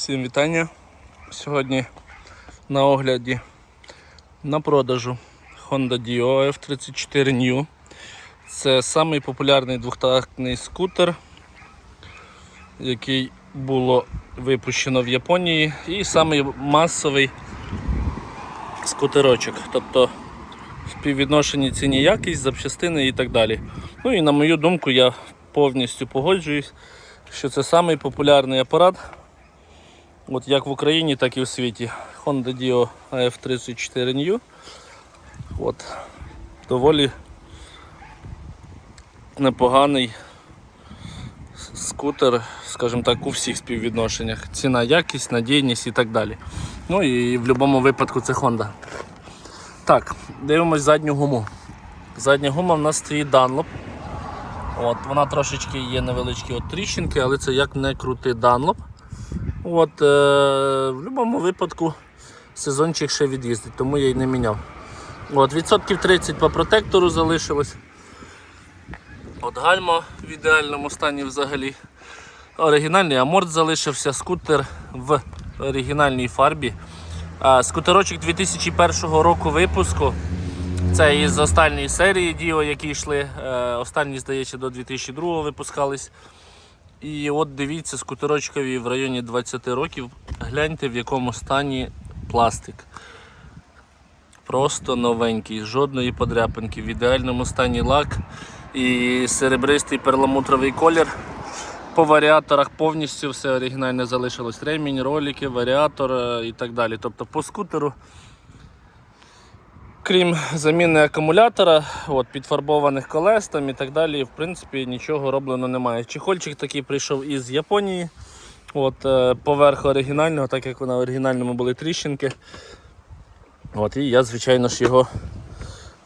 Всім вітання. Сьогодні на огляді на продажу Honda Dio F34 New. Це самий популярний двохтактний скутер, який було випущено в Японії, і самий масовий скутерочок. Тобто співвідношені ціні якість, запчастини і так далі. Ну і на мою думку, я повністю погоджуюсь, що це самий популярний апарат. От як в Україні, так і в світі. Honda Dio AF34 New. От. Доволі непоганий скутер, скажімо так, у всіх співвідношеннях. Ціна, якість, надійність і так далі. Ну і в будь-якому випадку це Honda. Так, дивимось задню гуму. Задня гума в нас стоїть Dunlop. От, Вона трошечки є невеличкі от тріщинки, але це як не крутий Dunlop. От, е, В будь-якому випадку сезончик ще від'їздить, тому я й не міняв. От, Відсотків 30 по протектору залишилось. От Гальма в ідеальному стані взагалі. Оригінальний аморт залишився, скутер в оригінальній фарбі. Скутерочок 2001 року випуску. Це із останньої серії Діо, які йшли. Е, Останні, здається, до 2002 випускались. І от дивіться, скутерочкові в районі 20 років. Гляньте в якому стані пластик. Просто новенький, жодної подряпинки, в ідеальному стані лак і серебристий перламутровий колір. По варіаторах повністю все оригінальне залишилось. Ремінь, ролики, варіатор е, і так далі. Тобто по скутеру, крім заміни акумулятора, от, підфарбованих колес там і так далі, в принципі, нічого роблено немає. Чехольчик такий прийшов із Японії. От, е, поверх оригінального, так як на оригінальному були тріщинки. От, і я, звичайно ж, його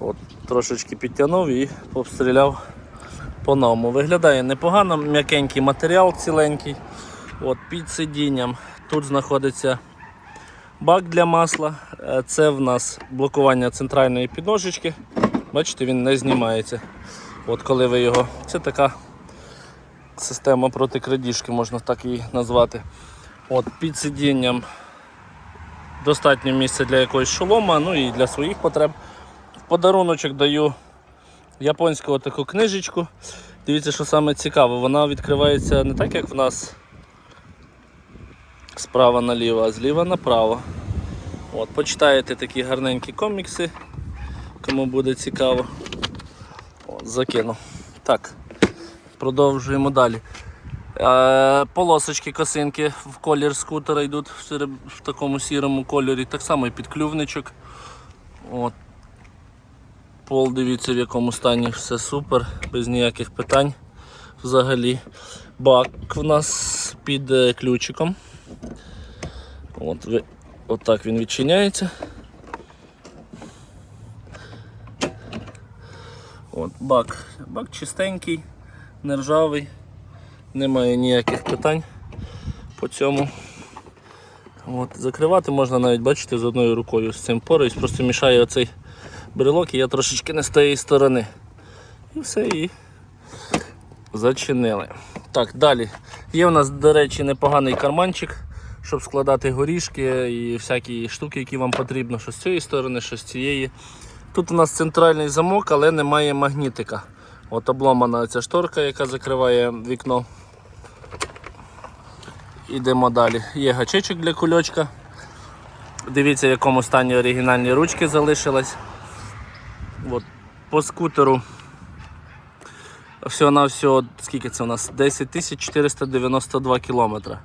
от, трошечки підтягнув і обстріляв по-новому. Виглядає непогано, м'якенький матеріал ціленький. От, під сидінням. Тут знаходиться бак для масла. Е, Це в нас блокування центральної підножечки. Бачите, він не знімається. От коли ви його. Це така система проти крадіжки, можна так її назвати. От, під сидінням достатньо місця для якогось шолома, ну і для своїх потреб. В подаруночок даю японську таку книжечку. Дивіться, що саме цікаво, вона відкривається не так, як в нас справа наліво, а зліва направо. От, Почитаєте такі гарненькі комікси, кому буде цікаво. От, закину. Так, продовжуємо далі. Е, полосочки косинки в колір скутера йдуть в такому сірому кольорі, так само і підклювничок. От. Пол, дивіться в якому стані, все супер, без ніяких питань взагалі. Бак в нас під е, ключиком. От, ви, він відчиняється. От, бак. Бак чистенький, нержавий, немає ніяких питань по цьому. От, закривати можна навіть, бачите, з одною рукою з цим пораюсь, просто мішає оцей брелок і я трошечки не з тієї сторони. І все, і зачинили. Так, далі. Є у нас, до речі, непоганий карманчик, щоб складати горішки і всякі штуки, які вам потрібно, що з цієї сторони, що з цієї. Тут у нас центральний замок, але немає магнітика. От обломана ця шторка, яка закриває вікно. Ідемо далі. Є гачечок для кульочка. Дивіться, в якому стані оригінальні ручки залишились. От, по скутеру всього на всього, скільки це у нас? 10 492 кілометри.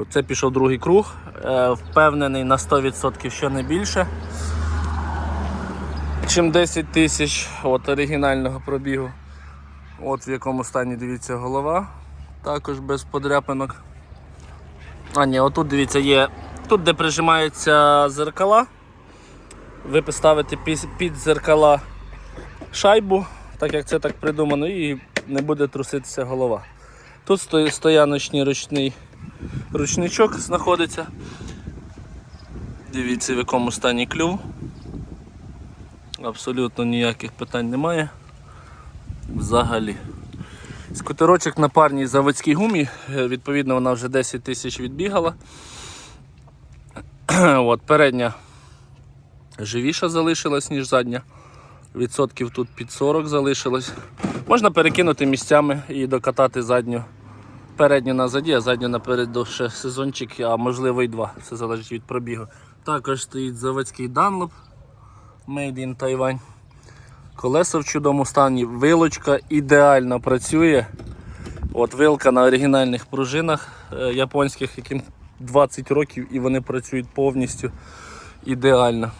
Оце пішов другий круг. Е, впевнений на 100%, що не більше. Чим 10 тисяч от оригінального пробігу. От в якому стані дивіться голова. Також без подряпинок. А ні, отут дивіться є. Тут, де прижимаються зеркала, ви поставите під, зеркала шайбу, так як це так придумано, і не буде труситися голова. Тут сто- стояночний ручний ручничок знаходиться. Дивіться, в якому стані клюв. Абсолютно ніяких питань немає. Взагалі. Скутерочок на парній заводській гумі, е, відповідно, вона вже 10 тисяч відбігала. От, передня живіша залишилась, ніж задня. Відсотків тут під 40 залишилось. Можна перекинути місцями і докатати задню. Передню назаді, а задню напереду ще сезончик, а можливо і два. Все залежить від пробігу. Також стоїть заводський Dunlop Made in Taiwan. Колеса в чудовому стані, вилочка ідеально працює. От вилка на оригінальних пружинах е, японських, яким 20 років і вони працюють повністю ідеально.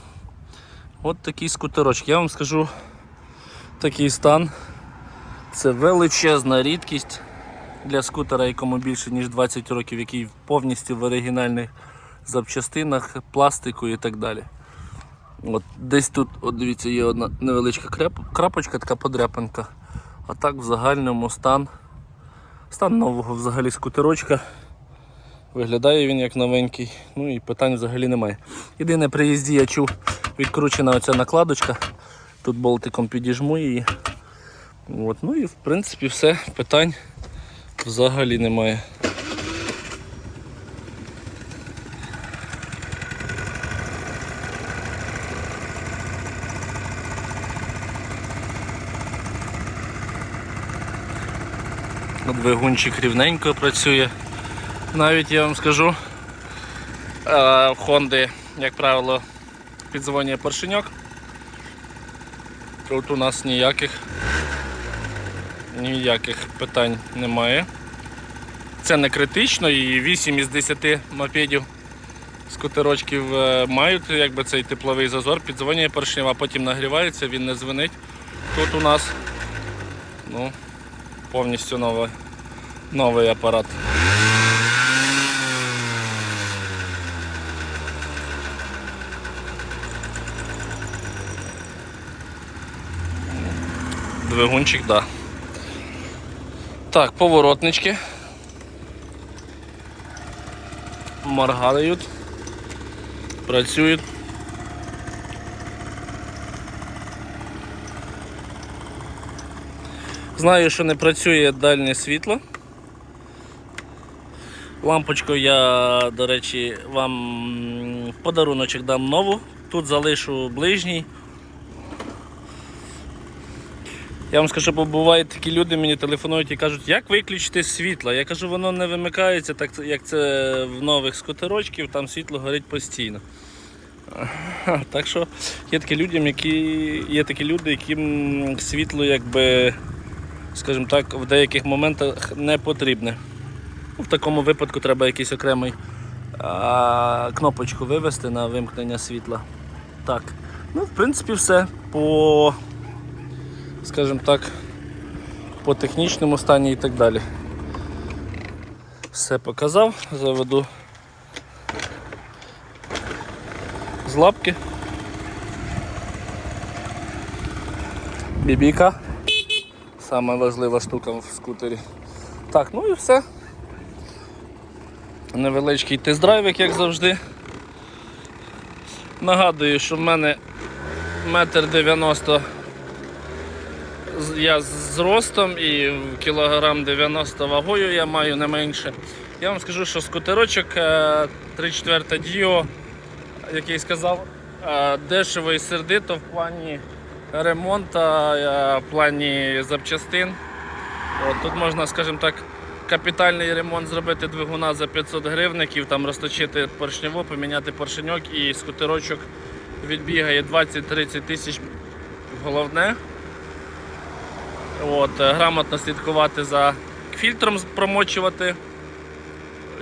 От такий скутерочок. Я вам скажу такий стан. Це величезна рідкість для скутера, якому більше ніж 20 років, який повністю в оригінальних запчастинах, пластику і так далі. От Десь тут, от дивіться, є одна невеличка крапочка, така подряпинка. А так в загальному стан. Стан нового взагалі скутерочка. Виглядає він як новенький, ну і питань взагалі немає. Єдине при їзді я чув відкручена оця накладочка. Тут болтиком підіжму її. От, ну і в принципі все, питань взагалі немає. Двигунчик рівненько працює. Навіть я вам скажу, е, в Honda, як правило, піддзвонює поршеньок. Тут у нас ніяких ніяких питань немає. Це не критично і 8 із 10 мопедів скутерочків е, мають якби цей тепловий зазор, піддзвонює поршнем, а потім нагрівається, він не дзвонить. Тут у нас ну, повністю новий, новий апарат. Двигунчик, да. Так, поворотнички. Моргають. Працюють. Знаю, що не працює дальнє світло. Лампочку я, до речі, вам подаруночок дам нову. Тут залишу ближній. Я вам скажу, бо бувають такі люди мені телефонують і кажуть, як виключити світло. Я кажу, воно не вимикається, так як це в нових скутерочків, там світло горить постійно. Так що є такі люди, які, є такі люди, яким світло, якби, скажімо так, в деяких моментах не потрібне. В такому випадку треба якийсь окремий а, кнопочку вивести на вимкнення світла. Так. Ну, в принципі, все. По скажімо так, по технічному стані і так далі. Все показав, заведу з лапки. Бібіка. Сама важлива штука в скутері. Так, ну і все. Невеличкий тест-драйвик, як завжди. Нагадую, що в мене метр дев'яносто я з ростом і кілограм 90 вагою я маю не менше. Я вам скажу, що скутерочок е, 3-4 Діо, який сказав, е, дешево і сердито в плані ремонту, е, в плані запчастин. От, тут можна, скажімо так, капітальний ремонт зробити двигуна за 500 гривників, там розточити поршнево, поміняти поршеньок і скутерочок відбігає 20-30 тисяч. Головне. От, е, грамотно слідкувати за фільтром, промочувати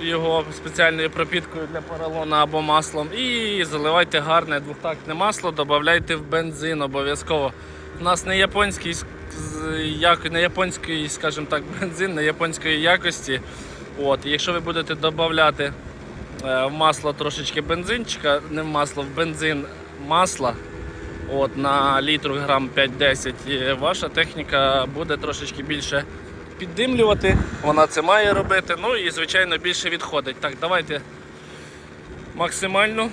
його спеціальною пропіткою для поролона або маслом. І заливайте гарне двохтактне масло, додавайте в бензин обов'язково. У нас не японський, як, не японський, скажімо так, бензин, не японської якості. От, якщо ви будете додавати е, в масло трошечки бензинчика, не в масло, в бензин масла, От, на літру грам 5-10 ваша техніка буде трошечки більше піддимлювати, вона це має робити, ну і звичайно більше відходить. Так, давайте максимально.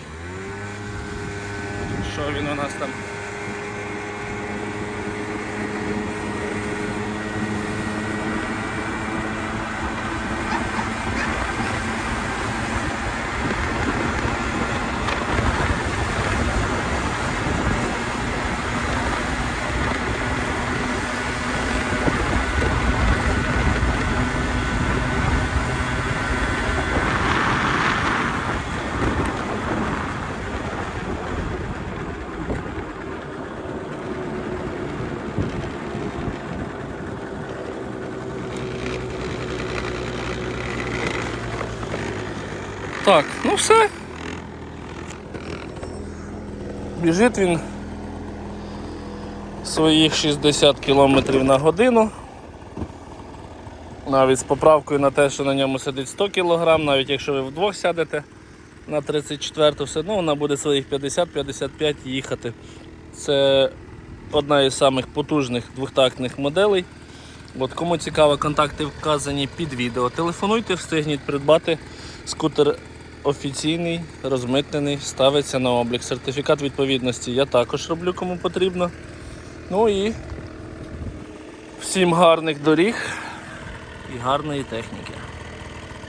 Що він у нас там? Так, ну все. Біжить він своїх 60 км на годину. Навіть з поправкою на те, що на ньому сидить 100 кг, навіть якщо ви вдвох сядете на 34 все одно вона буде своїх 50-55 їхати. Це одна із самих потужних двохтактних моделей. От Кому цікаво, контакти вказані під відео. Телефонуйте, встигніть придбати скутер офіційний, розмитнений, ставиться на облік. Сертифікат відповідності я також роблю, кому потрібно. Ну і всім гарних доріг і гарної техніки.